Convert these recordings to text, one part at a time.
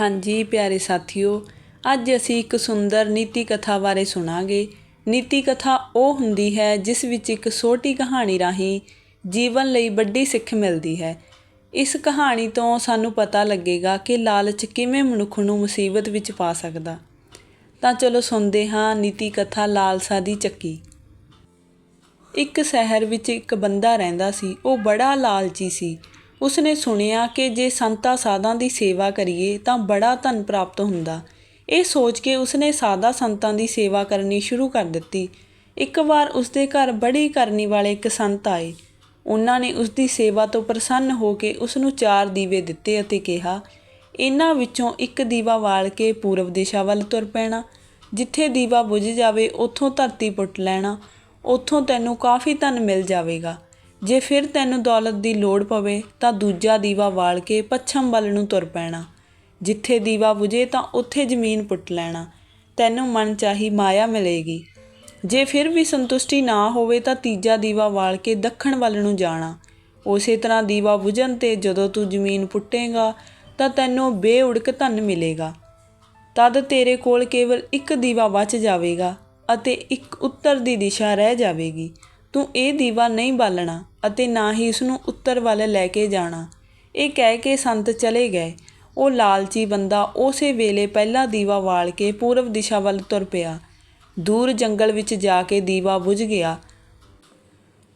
ਹਾਂਜੀ ਪਿਆਰੇ ਸਾਥੀਓ, ਅੱਜ ਅਸੀਂ ਇੱਕ ਸੁੰਦਰ ਨੀਤੀ ਕਥਾ ਬਾਰੇ ਸੁਣਾਂਗੇ। ਨੀਤੀ ਕਥਾ ਉਹ ਹੁੰਦੀ ਹੈ ਜਿਸ ਵਿੱਚ ਇੱਕ ਛੋਟੀ ਕਹਾਣੀ ਰਾਹੀਂ ਜੀਵਨ ਲਈ ਵੱਡੀ ਸਿੱਖ ਮਿਲਦੀ ਹੈ। ਇਸ ਕਹਾਣੀ ਤੋਂ ਸਾਨੂੰ ਪਤਾ ਲੱਗੇਗਾ ਕਿ ਲਾਲਚ ਕਿਵੇਂ ਮਨੁੱਖ ਨੂੰ ਮੁਸੀਬਤ ਵਿੱਚ ਪਾ ਸਕਦਾ। ਤਾਂ ਚਲੋ ਸੁਣਦੇ ਹਾਂ ਨੀਤੀ ਕਥਾ ਲਾਲਸਾ ਦੀ ਚੱਕੀ। ਇੱਕ ਸ਼ਹਿਰ ਵਿੱਚ ਇੱਕ ਬੰਦਾ ਰਹਿੰਦਾ ਸੀ, ਉਹ ਬੜਾ ਲਾਲਚੀ ਸੀ। ਉਸਨੇ ਸੁਣਿਆ ਕਿ ਜੇ ਸੰਤਾਂ ਸਾਧਾਂ ਦੀ ਸੇਵਾ ਕਰੀਏ ਤਾਂ ਬੜਾ ਧਨ ਪ੍ਰਾਪਤ ਹੁੰਦਾ। ਇਹ ਸੋਚ ਕੇ ਉਸਨੇ ਸਾਧਾ ਸੰਤਾਂ ਦੀ ਸੇਵਾ ਕਰਨੀ ਸ਼ੁਰੂ ਕਰ ਦਿੱਤੀ। ਇੱਕ ਵਾਰ ਉਸਦੇ ਘਰ ਬੜੀ ਕਰਨੀ ਵਾਲੇ ਇੱਕ ਸੰਤ ਆਏ। ਉਹਨਾਂ ਨੇ ਉਸਦੀ ਸੇਵਾ ਤੋਂ ਪ੍ਰਸੰਨ ਹੋ ਕੇ ਉਸ ਨੂੰ ਚਾਰ ਦੀਵੇ ਦਿੱਤੇ ਅਤੇ ਕਿਹਾ, ਇਹਨਾਂ ਵਿੱਚੋਂ ਇੱਕ ਦੀਵਾ ਵਾਲ ਕੇ ਪੂਰਬ ਦਿਸ਼ਾ ਵੱਲ ਤੁਰ ਪੈਣਾ। ਜਿੱਥੇ ਦੀਵਾ ਬੁਝ ਜਾਵੇ, ਉੱਥੋਂ ਧਰਤੀ ਪੁੱਟ ਲੈਣਾ। ਉੱਥੋਂ ਤੈਨੂੰ ਕਾਫੀ ਧਨ ਮਿਲ ਜਾਵੇਗਾ। ਜੇ ਫਿਰ ਤੈਨੂੰ ਦੌਲਤ ਦੀ ਲੋੜ ਪਵੇ ਤਾਂ ਦੂਜਾ ਦੀਵਾ ਬਾਲ ਕੇ ਪੱਛਮ ਵੱਲ ਨੂੰ ਤੁਰ ਪੈਣਾ। ਜਿੱਥੇ ਦੀਵਾ ਬੁਝੇ ਤਾਂ ਉੱਥੇ ਜ਼ਮੀਨ ਪੁੱਟ ਲੈਣਾ। ਤੈਨੂੰ ਮਨ ਚਾਹੀ ਮਾਇਆ ਮਿਲੇਗੀ। ਜੇ ਫਿਰ ਵੀ ਸੰਤੁਸ਼ਟੀ ਨਾ ਹੋਵੇ ਤਾਂ ਤੀਜਾ ਦੀਵਾ ਵਾਲ ਕੇ ਦੱਖਣ ਵੱਲ ਨੂੰ ਜਾਣਾ। ਉਸੇ ਤਰ੍ਹਾਂ ਦੀਵਾ ਬੁਝਣ ਤੇ ਜਦੋਂ ਤੂੰ ਜ਼ਮੀਨ ਪੁੱਟੇਗਾ ਤਾਂ ਤੈਨੂੰ ਬੇਉੜਕ ਧਨ ਮਿਲੇਗਾ। ਤਦ ਤੇਰੇ ਕੋਲ ਕੇਵਲ ਇੱਕ ਦੀਵਾ ਬਚ ਜਾਵੇਗਾ ਅਤੇ ਇੱਕ ਉੱਤਰ ਦੀ ਦਿਸ਼ਾ ਰਹਿ ਜਾਵੇਗੀ। ਤੂੰ ਇਹ ਦੀਵਾ ਨਹੀਂ ਬਾਲਣਾ। ਅਤੇ ਨਾ ਹੀ ਇਸ ਨੂੰ ਉੱਤਰ ਵੱਲ ਲੈ ਕੇ ਜਾਣਾ। ਇਹ ਕਹਿ ਕੇ ਸੰਤ ਚਲੇ ਗਏ। ਉਹ ਲਾਲਚੀ ਬੰਦਾ ਉਸੇ ਵੇਲੇ ਪਹਿਲਾ ਦੀਵਾ ਵਾਲ ਕੇ ਪੂਰਬ ਦਿਸ਼ਾ ਵੱਲ ਤੁਰ ਪਿਆ। ਦੂਰ ਜੰਗਲ ਵਿੱਚ ਜਾ ਕੇ ਦੀਵਾ ਬੁਝ ਗਿਆ।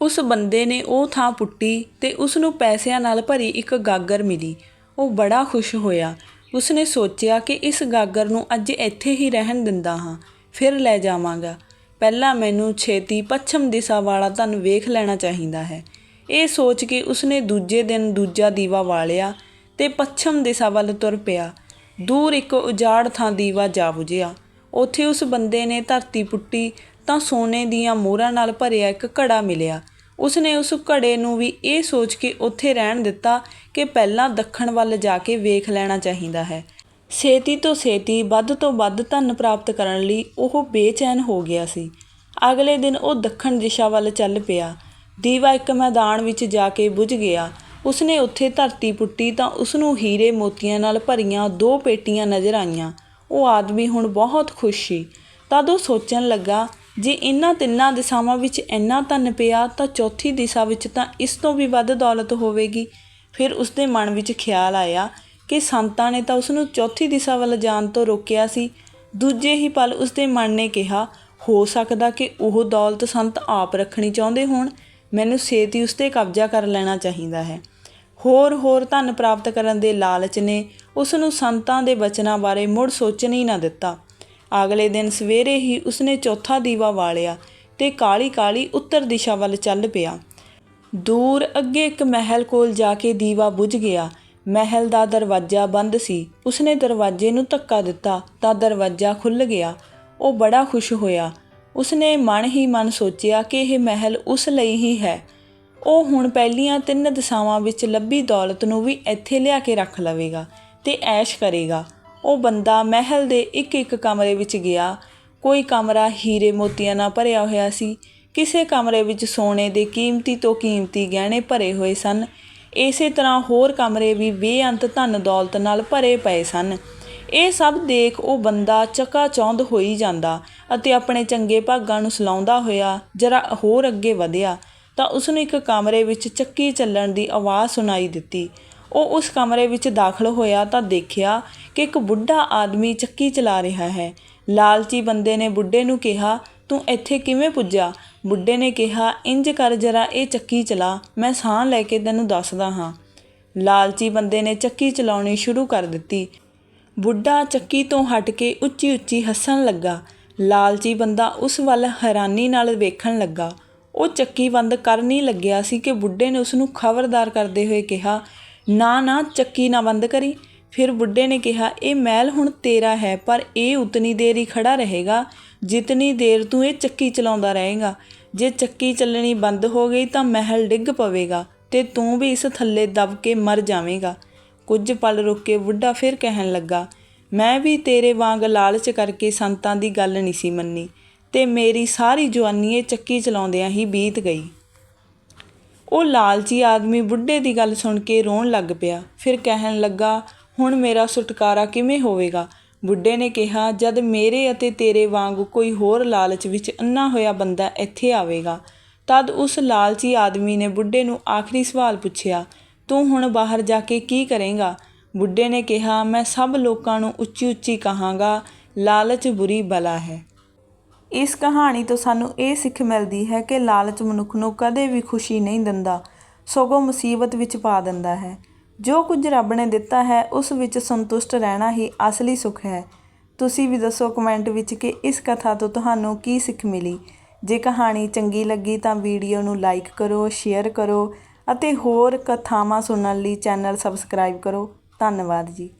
ਉਸ ਬੰਦੇ ਨੇ ਉਹ ਥਾਂ ਪੁੱਟੀ ਤੇ ਉਸ ਨੂੰ ਪੈਸਿਆਂ ਨਾਲ ਭਰੀ ਇੱਕ ਗਾਗਰ ਮਿਲੀ। ਉਹ ਬੜਾ ਖੁਸ਼ ਹੋਇਆ। ਉਸਨੇ ਸੋਚਿਆ ਕਿ ਇਸ ਗਾਗਰ ਨੂੰ ਅੱਜ ਇੱਥੇ ਹੀ ਰਹਿਣ ਦਿੰਦਾ ਹਾਂ, ਫਿਰ ਲੈ ਜਾਵਾਂਗਾ। ਪਹਿਲਾਂ ਮੈਨੂੰ ਛੇਤੀ ਪੱਛਮ ਦਿਸ਼ਾ ਵਾਲਾ ਧਨ ਵੇਖ ਲੈਣਾ ਚਾਹੀਦਾ ਹੈ। ਇਹ ਸੋਚ ਕੇ ਉਸਨੇ ਦੂਜੇ ਦਿਨ ਦੂਜਾ ਦੀਵਾ ਵਾਲਿਆ ਤੇ ਪੱਛਮ ਦਿਸ਼ਾ ਵੱਲ ਤੁਰ ਪਿਆ। ਦੂਰ ਇੱਕ ਉਜਾੜ ਥਾਂ ਦੀਵਾ ਜਾ ਬੁਝਿਆ। ਉੱਥੇ ਉਸ ਬੰਦੇ ਨੇ ਧਰਤੀ ਪੁੱਟੀ ਤਾਂ ਸੋਨੇ ਦੀਆਂ ਮੋਹਰਾਂ ਨਾਲ ਭਰਿਆ ਇੱਕ ਘੜਾ ਮਿਲਿਆ। ਉਸਨੇ ਉਸ ਘੜੇ ਨੂੰ ਵੀ ਇਹ ਸੋਚ ਕੇ ਉੱਥੇ ਰਹਿਣ ਦਿੱਤਾ ਕਿ ਪਹਿਲਾਂ ਦੱਖਣ ਵੱਲ ਜਾ ਕੇ ਵੇਖ ਲੈਣਾ ਚਾਹੀਦਾ ਹੈ। ਛੇਤੀ ਤੋਂ ਛੇਤੀ, ਵੱਧ ਤੋਂ ਵੱਧ ਧਨ ਪ੍ਰਾਪਤ ਕਰਨ ਲਈ ਉਹ ਬੇਚੈਨ ਹੋ ਗਿਆ ਸੀ। ਅਗਲੇ ਦਿਨ ਉਹ ਦੱਖਣ ਦਿਸ਼ਾ ਵੱਲ ਚੱਲ ਪਿਆ। ਦੀਵਾ ਇੱਕ ਮੈਦਾਨ ਵਿੱਚ ਜਾ ਕੇ ਬੁਝ ਗਿਆ। ਉਸਨੇ ਉੱਥੇ ਧਰਤੀ ਪੁੱਟੀ ਤਾਂ ਉਸਨੂੰ ਹੀਰੇ ਮੋਤੀਆਂ ਨਾਲ ਭਰੀਆਂ ਦੋ ਪੇਟੀਆਂ ਨਜ਼ਰ ਆਈਆਂ। ਉਹ ਆਦਮੀ ਹੁਣ ਬਹੁਤ ਖੁਸ਼ ਸੀ। ਤਦ ਉਹ ਸੋਚਣ ਲੱਗਾ, ਜੇ ਇਹਨਾਂ ਤਿੰਨਾਂ ਦਿਸ਼ਾਵਾਂ ਵਿੱਚ ਇੰਨਾ ਧਨ ਪਿਆ ਤਾਂ ਚੌਥੀ ਦਿਸ਼ਾ ਵਿੱਚ ਤਾਂ ਇਸ ਤੋਂ ਵੀ ਵੱਧ ਦੌਲਤ ਹੋਵੇਗੀ। ਫਿਰ ਉਸਦੇ ਮਨ ਵਿੱਚ ਖਿਆਲ ਆਇਆ ਕਿ ਸੰਤਾਂ ਨੇ ਤਾਂ ਉਸ ਨੂੰ ਚੌਥੀ ਦਿਸ਼ਾ ਵੱਲ ਜਾਣ ਤੋਂ ਰੋਕਿਆ ਸੀ। ਦੂਜੇ ਹੀ ਪਲ ਉਸਦੇ ਮਨ ਨੇ ਕਿਹਾ, ਹੋ ਸਕਦਾ ਕਿ ਉਹ ਦੌਲਤ ਸੰਤ ਆਪ ਰੱਖਣੀ ਚਾਹੁੰਦੇ ਹੋਣ। ਮੈਨੂੰ ਛੇਤੀ ਉਸ 'ਤੇ ਕਬਜ਼ਾ ਕਰ ਲੈਣਾ ਚਾਹੀਦਾ ਹੈ। ਹੋਰ ਹੋਰ ਧਨ ਪ੍ਰਾਪਤ ਕਰਨ ਦੇ ਲਾਲਚ ਨੇ ਉਸ ਨੂੰ ਸੰਤਾਂ ਦੇ ਬਚਨਾਂ ਬਾਰੇ ਮੁੜ ਸੋਚਣ ਹੀ ਨਾ ਦਿੱਤਾ। ਅਗਲੇ ਦਿਨ ਸਵੇਰੇ ਹੀ ਉਸਨੇ ਚੌਥਾ ਦੀਵਾ ਵਾਲਿਆ ਤੇ ਕਾਲੀ ਕਾਲੀ ਉੱਤਰ ਦਿਸ਼ਾ ਵੱਲ ਚੱਲ ਪਿਆ। ਦੂਰ ਅੱਗੇ ਇੱਕ ਮਹਿਲ ਕੋਲ ਜਾ ਕੇ ਦੀਵਾ ਬੁਝ ਗਿਆ। ਮਹਿਲ ਦਾ ਦਰਵਾਜ਼ਾ ਬੰਦ ਸੀ। ਉਸਨੇ ਦਰਵਾਜ਼ੇ ਨੂੰ ਧੱਕਾ ਦਿੱਤਾ ਤਾਂ ਦਰਵਾਜ਼ਾ ਖੁੱਲ ਗਿਆ। ਉਹ ਬੜਾ ਖੁਸ਼ ਹੋਇਆ। ਉਸਨੇ ਮਨ ਹੀ ਮਨ ਸੋਚਿਆ ਕਿ ਇਹ ਮਹਿਲ ਉਸ ਲਈ ਹੀ ਹੈ। ਉਹ ਹੁਣ ਪਹਿਲੀਆਂ ਤਿੰਨ ਦਿਸ਼ਾਵਾਂ ਵਿੱਚ ਲੱਭੀ ਦੌਲਤ ਨੂੰ ਵੀ ਇੱਥੇ ਲਿਆ ਕੇ ਰੱਖ ਲਵੇਗਾ ਤੇ ਐਸ਼ ਕਰੇਗਾ। ਉਹ ਬੰਦਾ ਮਹਿਲ ਦੇ ਇੱਕ ਇੱਕ ਕਮਰੇ ਵਿੱਚ ਗਿਆ। ਕੋਈ ਕਮਰਾ ਹੀਰੇ ਮੋਤੀਆਂ ਨਾਲ ਭਰਿਆ ਹੋਇਆ ਸੀ। ਕਿਸੇ ਕਮਰੇ ਵਿੱਚ ਸੋਨੇ ਦੇ ਕੀਮਤੀ ਤੋਂ ਕੀਮਤੀ ਗਹਿਣੇ ਭਰੇ ਹੋਏ ਸਨ। ਇਸੇ ਤਰ੍ਹਾਂ ਹੋਰ ਕਮਰੇ ਵੀ ਬੇਅੰਤ ਧਨ ਦੌਲਤ ਨਾਲ ਭਰੇ ਪਏ ਸਨ। ਇਹ ਸਭ ਦੇਖ ਉਹ ਬੰਦਾ ਚੱਕਾ ਚੌਂਦ ਹੋਈ ਜਾਂਦਾ ਅਤੇ ਆਪਣੇ ਚੰਗੇ ਭਾਗਾਂ ਨੂੰ ਸਲਾਉਂਦਾ ਹੋਇਆ ਜਰਾ ਹੋਰ ਅੱਗੇ ਵਧਿਆ ਤਾਂ ਉਸ ਨੂੰ ਇੱਕ ਕਮਰੇ ਵਿੱਚ ਚੱਕੀ ਚੱਲਣ ਦੀ ਆਵਾਜ਼ ਸੁਣਾਈ ਦਿੱਤੀ। ਉਹ ਉਸ ਕਮਰੇ ਵਿੱਚ ਦਾਖਲ ਹੋਇਆ ਤਾਂ ਦੇਖਿਆ ਕਿ ਇੱਕ ਬੁੱਢਾ ਆਦਮੀ ਚੱਕੀ ਚਲਾ ਰਿਹਾ ਹੈ। ਲਾਲਚੀ ਬੰਦੇ ਨੇ ਬੁੱਢੇ ਨੂੰ ਕਿਹਾ, ਤੂੰ ਇੱਥੇ ਕਿਵੇਂ ਪੁੱਜਾ? ਬੁੱਢੇ ਨੇ ਕਿਹਾ, ਇੰਜ ਕਰ ਜਰਾ ਇਹ ਚੱਕੀ ਚਲਾ, ਮੈਂ ਸਾਹ ਲੈ ਕੇ ਤੈਨੂੰ ਦੱਸਦਾ ਹਾਂ। ਲਾਲਚੀ ਬੰਦੇ ਨੇ ਚੱਕੀ ਚਲਾਉਣੀ ਸ਼ੁਰੂ ਕਰ ਦਿੱਤੀ। ਬੁੱਢਾ ਚੱਕੀ ਤੋਂ ਹਟ ਕੇ ਉੱਚੀ ਉੱਚੀ ਹੱਸਣ ਲੱਗਾ। ਲਾਲਚੀ ਬੰਦਾ ਉਸ ਵੱਲ ਹੈਰਾਨੀ ਨਾਲ ਵੇਖਣ ਲੱਗਾ। ਉਹ ਚੱਕੀ ਬੰਦ ਕਰਨ ਹੀ ਲੱਗਿਆ ਸੀ ਕਿ ਬੁੱਢੇ ਨੇ ਉਸਨੂੰ ਖਬਰਦਾਰ ਕਰਦੇ ਹੋਏ ਕਿਹਾ, ਨਾ ਨਾ, ਚੱਕੀ ਨਾ ਬੰਦ ਕਰੀ। ਫਿਰ ਬੁੱਢੇ ਨੇ ਕਿਹਾ, ਇਹ ਮਹਿਲ ਹੁਣ ਤੇਰਾ ਹੈ, ਪਰ ਇਹ ਉਤਨੀ ਦੇਰ ਹੀ ਖੜ੍ਹਾ ਰਹੇਗਾ। ਜਿਤਨੀ ਦੇਰ ਤੂੰ ਇਹ ਚੱਕੀ ਚਲਾਉਂਦਾ ਰਹੇਗਾ। ਜੇ ਚੱਕੀ ਚੱਲਣੀ ਬੰਦ ਹੋ ਗਈ ਤਾਂ ਮਹਿਲ ਡਿੱਗ ਪਵੇਗਾ ਤੇ ਤੂੰ ਵੀ ਇਸ ਥੱਲੇ ਦਬ ਕੇ ਮਰ ਜਾਵੇਂਗਾ। ਕੁਝ ਪਲ ਰੁਕ ਕੇ ਬੁੱਢਾ ਫਿਰ ਕਹਿਣ ਲੱਗਾ, ਮੈਂ ਵੀ ਤੇਰੇ ਵਾਂਗ ਲਾਲਚ ਕਰਕੇ ਸੰਤਾਂ ਦੀ ਗੱਲ ਨਹੀਂ ਸੀ ਮੰਨੀ ਤੇ ਮੇਰੀ ਸਾਰੀ ਜਵਾਨੀ ਇਹ ਚੱਕੀ ਚਲਾਉਂਦਿਆਂ ਹੀ ਬੀਤ ਗਈ। ਉਹ ਲਾਲਚੀ ਆਦਮੀ ਬੁੱਢੇ ਦੀ ਗੱਲ ਸੁਣ ਕੇ ਰੋਣ ਲੱਗ ਪਿਆ, ਫਿਰ ਕਹਿਣ ਲੱਗਾ, ਹੁਣ ਮੇਰਾ ਛੁਟਕਾਰਾ ਕਿਵੇਂ ਹੋਵੇਗਾ? ਬੁੱਢੇ ਨੇ ਕਿਹਾ, ਜਦ ਮੇਰੇ ਅਤੇ ਤੇਰੇ ਵਾਂਗ ਕੋਈ ਹੋਰ ਲਾਲਚ ਵਿੱਚ ਅੰਨਾ ਹੋਇਆ ਬੰਦਾ ਇੱਥੇ ਆਵੇਗਾ, ਤਦ ਉਸ ਲਾਲਚੀ ਆਦਮੀ ਨੇ ਬੁੱਢੇ ਨੂੰ ਆਖਰੀ ਸਵਾਲ ਪੁੱਛਿਆ ਤੂੰ ਹੁਣ ਬਾਹਰ ਜਾ ਕੇ ਕੀ ਕਰੇਂਗਾ? ਬੁੱਢੇ ਨੇ ਕਿਹਾ, ਮੈਂ ਸਭ ਲੋਕਾਂ ਨੂੰ ਉੱਚੀ ਉੱਚੀ ਕਹਾਂਗਾ, ਲਾਲਚ ਬੁਰੀ ਬਲਾ ਹੈ। ਇਸ ਕਹਾਣੀ ਤੋਂ ਸਾਨੂੰ ਇਹ ਸਿੱਖ ਮਿਲਦੀ ਹੈ ਕਿ ਲਾਲਚ ਮਨੁੱਖ ਨੂੰ ਕਦੇ ਵੀ ਖੁਸ਼ੀ ਨਹੀਂ ਦਿੰਦਾ, ਸਗੋਂ ਮੁਸੀਬਤ ਵਿੱਚ ਪਾ ਦਿੰਦਾ ਹੈ। ਜੋ ਕੁਝ ਰੱਬ ਨੇ ਦਿੱਤਾ ਹੈ, ਉਸ ਵਿੱਚ ਸੰਤੁਸ਼ਟ ਰਹਿਣਾ ਹੀ ਅਸਲੀ ਸੁੱਖ ਹੈ। ਤੁਸੀਂ ਵੀ ਦੱਸੋ ਕਮੈਂਟ ਵਿੱਚ ਕਿ ਇਸ ਕਥਾ ਤੋਂ ਤੁਹਾਨੂੰ ਕੀ ਸਿੱਖ ਮਿਲੀ। ਜੇ ਕਹਾਣੀ ਚੰਗੀ ਲੱਗੀ ਤਾਂ ਵੀਡੀਓ ਨੂੰ ਲਾਈਕ ਕਰੋ, ਸ਼ੇਅਰ ਕਰੋ ਅਤੇ ਹੋਰ ਕਥਾਵਾਂ ਸੁਣਨ ਲਈ ਚੈਨਲ ਸਬਸਕ੍ਰਾਈਬ ਕਰੋ। ਧੰਨਵਾਦ ਜੀ।